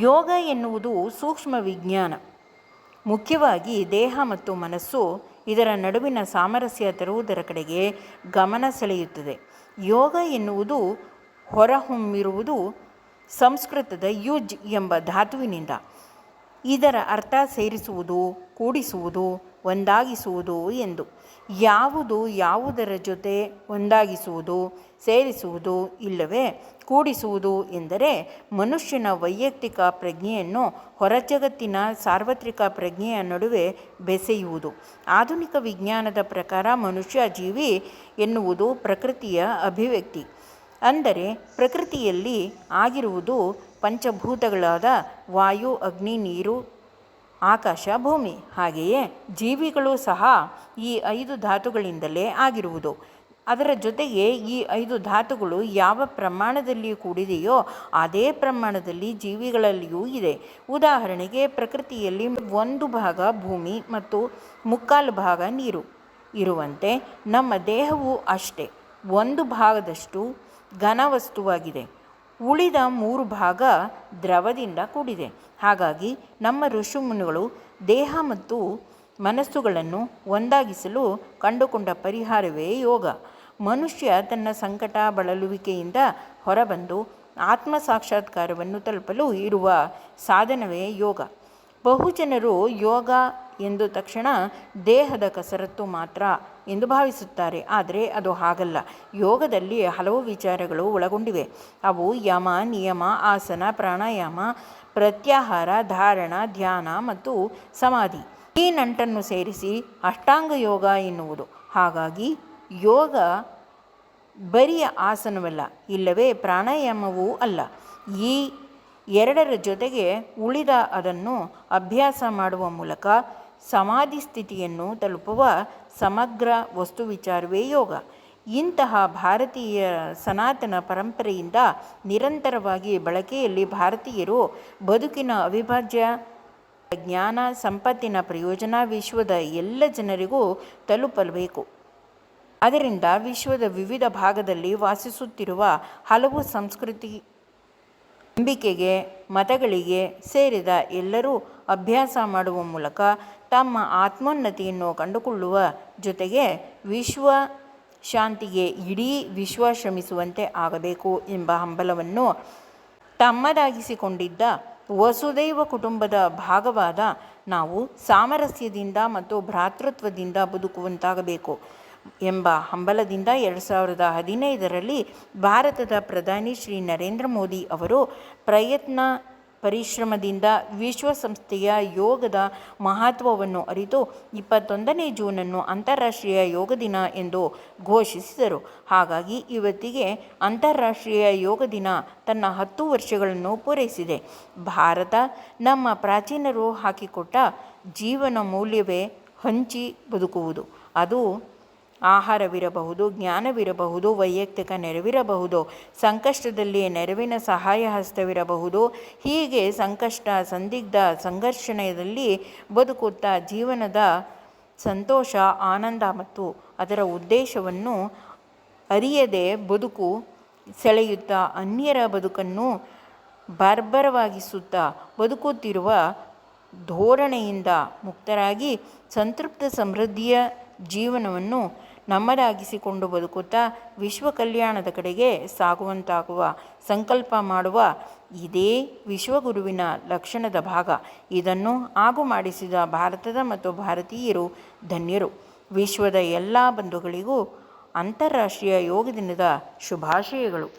ಯೋಗ ಎನ್ನುವುದು ಸೂಕ್ಷ್ಮ ವಿಜ್ಞಾನ. ಮುಖ್ಯವಾಗಿ ದೇಹ ಮತ್ತು ಮನಸ್ಸು ಇದರ ನಡುವಿನ ಸಾಮರಸ್ಯ ತರುವುದರ ಕಡೆಗೆ ಗಮನ ಸೆಳೆಯುತ್ತದೆ. ಯೋಗ ಎನ್ನುವುದು ಹೊರಹೊಮ್ಮಿರುವುದು ಸಂಸ್ಕೃತದ ಯುಜ್ ಎಂಬ ಧಾತುವಿನಿಂದ. ಇದರ ಅರ್ಥ ಸೇರಿಸುವುದು, ಕೂಡಿಸುವುದು, ಒಂದಾಗಿಸುವುದು ಎಂದು. ಯಾವುದು ಯಾವುದರ ಜೊತೆ ಒಂದಾಗಿಸುವುದು, ಸೇರಿಸುವುದು ಇಲ್ಲವೇ? ಕೂಡಿಸುವುದು ಎಂದರೆ ಮನುಷ್ಯನ ವೈಯಕ್ತಿಕ ಪ್ರಜ್ಞೆಯನ್ನು ಹೊರಜಗತ್ತಿನ ಸಾರ್ವತ್ರಿಕ ಪ್ರಜ್ಞೆಯ ನಡುವೆ ಬೆಸೆಯುವುದು. ಆಧುನಿಕ ವಿಜ್ಞಾನದ ಪ್ರಕಾರ ಮನುಷ್ಯ ಜೀವಿ ಎನ್ನುವುದು ಪ್ರಕೃತಿಯ ಅಭಿವ್ಯಕ್ತಿ. ಅಂದರೆ ಪ್ರಕೃತಿಯಲ್ಲಿ ಆಗಿರುವುದು ಪಂಚಭೂತಗಳಾದ ವಾಯು, ಅಗ್ನಿ, ನೀರು, ಆಕಾಶ, ಭೂಮಿ. ಹಾಗೆಯೇ ಜೀವಿಗಳು ಸಹ ಈ ಐದು ಧಾತುಗಳಿಂದಲೇ ಆಗಿರುವುದು. ಅದರ ಜೊತೆಗೆ ಈ ಐದು ಧಾತುಗಳು ಯಾವ ಪ್ರಮಾಣದಲ್ಲಿ ಕೂಡಿದೆಯೋ ಅದೇ ಪ್ರಮಾಣದಲ್ಲಿ ಜೀವಿಗಳಲ್ಲಿಯೂ ಇದೆ. ಉದಾಹರಣೆಗೆ ಪ್ರಕೃತಿಯಲ್ಲಿ ಒಂದು ಭಾಗ ಭೂಮಿ ಮತ್ತು ಮುಕ್ಕಾಲು ಭಾಗ ನೀರು ಇರುವಂತೆ ನಮ್ಮ ದೇಹವು ಅಷ್ಟೇ. ಒಂದು ಭಾಗದಷ್ಟು ಘನವಸ್ತುವಾಗಿದೆ. ಉಳಿದ ಮೂರು ಭಾಗ ದ್ರವದಿಂದ ಕೂಡಿದೆ. ಹಾಗಾಗಿ ನಮ್ಮ ಋಷಿಮುನಿಗಳು ದೇಹ ಮತ್ತು ಮನಸ್ಸುಗಳನ್ನು ಒಂದಾಗಿಸಲು ಕಂಡುಕೊಂಡ ಪರಿಹಾರವೇ ಯೋಗ. ಮನುಷ್ಯ ತನ್ನ ಸಂಕಟ ಬಳಲುವಿಕೆಯಿಂದ ಹೊರಬಂದು ಆತ್ಮ ಸಾಕ್ಷಾತ್ಕಾರವನ್ನು ತಲುಪಲು ಇರುವ ಸಾಧನವೇ ಯೋಗ. ಬಹುಜನರು ಯೋಗ ಎಂದ ತಕ್ಷಣ ದೇಹದ ಕಸರತ್ತು ಮಾತ್ರ ಎಂದು ಭಾವಿಸುತ್ತಾರೆ. ಆದರೆ ಅದು ಹಾಗಲ್ಲ. ಯೋಗದಲ್ಲಿ ಹಲವು ವಿಚಾರಗಳು ಒಳಗೊಂಡಿವೆ. ಅವು ಯಮ, ನಿಯಮ, ಆಸನ, ಪ್ರಾಣಾಯಾಮ, ಪ್ರತ್ಯಾಹಾರ, ಧಾರಣ, ಧ್ಯಾನ ಮತ್ತು ಸಮಾಧಿ. ಈ ನಂಟನ್ನು ಸೇರಿಸಿ ಅಷ್ಟಾಂಗ ಯೋಗ ಎನ್ನುವುದು. ಹಾಗಾಗಿ ಯೋಗ ಬರಿಯ ಆಸನವಲ್ಲ, ಇಲ್ಲವೇ ಪ್ರಾಣಾಯಾಮವೂ ಅಲ್ಲ. ಈ ಎರಡರ ಜೊತೆಗೆ ಉಳಿದ ಅದನ್ನು ಅಭ್ಯಾಸ ಮಾಡುವ ಮೂಲಕ ಸಮಾಧಿ ಸ್ಥಿತಿಯನ್ನು ತಲುಪುವ ಸಮಗ್ರ ವಸ್ತು ವಿಚಾರವೇ ಯೋಗ. ಇಂತಹ ಭಾರತೀಯ ಸನಾತನ ಪರಂಪರೆಯಿಂದ ನಿರಂತರವಾಗಿ ಬಳಕೆಯಲ್ಲಿ ಭಾರತೀಯರು ಬದುಕಿನ ಅವಿಭಾಜ್ಯ, ಜ್ಞಾನ, ಸಂಪತ್ತಿನ ಪ್ರಯೋಜನ ವಿಶ್ವದ ಎಲ್ಲ ಜನರಿಗೂ ತಲುಪಬೇಕು. ಅದರಿಂದ ವಿಶ್ವದ ವಿವಿಧ ಭಾಗದಲ್ಲಿ ವಾಸಿಸುತ್ತಿರುವ ಹಲವು ಸಂಸ್ಕೃತಿ ನಂಬಿಕೆಗೆ, ಮತಗಳಿಗೆ ಸೇರಿದ ಎಲ್ಲರೂ ಅಭ್ಯಾಸ ಮಾಡುವ ಮೂಲಕ ತಮ್ಮ ಆತ್ಮೋನ್ನತಿಯನ್ನು ಕಂಡುಕೊಳ್ಳುವ ಜೊತೆಗೆ ವಿಶ್ವ ಶಾಂತಿಗೆ ಇಡೀ ವಿಶ್ವ ಶ್ರಮಿಸುವಂತೆ ಆಗಬೇಕು ಎಂಬ ಹಂಬಲವನ್ನು ತಮ್ಮದಾಗಿಸಿಕೊಂಡಿದ್ದ ವಸುದೈವ ಕುಟುಂಬದ ಭಾಗವಾದ ನಾವು ಸಾಮರಸ್ಯದಿಂದ ಮತ್ತು ಭ್ರಾತೃತ್ವದಿಂದ ಬದುಕುವಂತಾಗಬೇಕು. ಎಂಬ ಹಂಬಲದಿಂದ ಎರಡು ಸಾವಿರದ ಹದಿನೈದರಲ್ಲಿ ಭಾರತದ ಪ್ರಧಾನಿ ಶ್ರೀ ನರೇಂದ್ರ ಮೋದಿ ಅವರು ಪ್ರಯತ್ನ ಪರಿಶ್ರಮದಿಂದ ವಿಶ್ವಸಂಸ್ಥೆಯ ಯೋಗದ ಮಹತ್ವವನ್ನು ಅರಿತು ಇಪ್ಪತ್ತೊಂದನೇ ಜೂನನ್ನು ಅಂತಾರಾಷ್ಟ್ರೀಯ ಯೋಗ ದಿನ ಎಂದು ಘೋಷಿಸಿದರು. ಹಾಗಾಗಿ ಇವತ್ತಿಗೆ ಅಂತಾರಾಷ್ಟ್ರೀಯ ಯೋಗ ದಿನ ತನ್ನ ಹತ್ತು ವರ್ಷಗಳನ್ನು ಪೂರೈಸಿದೆ. ಭಾರತ ನಮ್ಮ ಪ್ರಾಚೀನರು ಹಾಕಿಕೊಟ್ಟ ಜೀವನ ಮೌಲ್ಯವೇ ಹಂಚಿ ಬದುಕುವುದು. ಅದು ಆಹಾರವಿರಬಹುದು, ಜ್ಞಾನವಿರಬಹುದು, ವೈಯಕ್ತಿಕ ನೆರವಿರಬಹುದು, ಸಂಕಷ್ಟದಲ್ಲಿ ನೆರವಿನ ಸಹಾಯ ಹಸ್ತವಿರಬಹುದು. ಹೀಗೆ ಸಂಕಷ್ಟ, ಸಂದಿಗ್ಧ ಸಂಘರ್ಷಣೆಯಲ್ಲಿ ಬದುಕುತ್ತಾ ಜೀವನದ ಸಂತೋಷ, ಆನಂದ ಮತ್ತು ಅದರ ಉದ್ದೇಶವನ್ನು ಅರಿಯದೆ ಬದುಕು ಸೆಳೆಯುತ್ತಾ, ಅನ್ಯರ ಬದುಕನ್ನು ಬಾರ್ಬರವಾಗಿಸುತ್ತಾ ಬದುಕುತ್ತಿರುವ ಧೋರಣೆಯಿಂದ ಮುಕ್ತರಾಗಿ ಸಂತೃಪ್ತ ಸಮೃದ್ಧಿಯ ಜೀವನವನ್ನು ನಮ್ಮದಾಗಿಸಿಕೊಂಡು ಬದುಕುತ್ತಾ ವಿಶ್ವ ಕಲ್ಯಾಣದ ಕಡೆಗೆ ಸಾಗುವಂತಾಗುವ ಸಂಕಲ್ಪ ಮಾಡುವ ಇದೇ ವಿಶ್ವಗುರುವಿನ ಲಕ್ಷಣದ ಭಾಗ. ಇದನ್ನು ಆಗು ಮಾಡಿಸಿದ ಭಾರತದ ಮತ್ತು ಭಾರತೀಯರು ಧನ್ಯರು. ವಿಶ್ವದ ಎಲ್ಲ ಬಂಧುಗಳಿಗೂ ಅಂತಾರಾಷ್ಟ್ರೀಯ ಯೋಗ ದಿನದ ಶುಭಾಶಯಗಳು.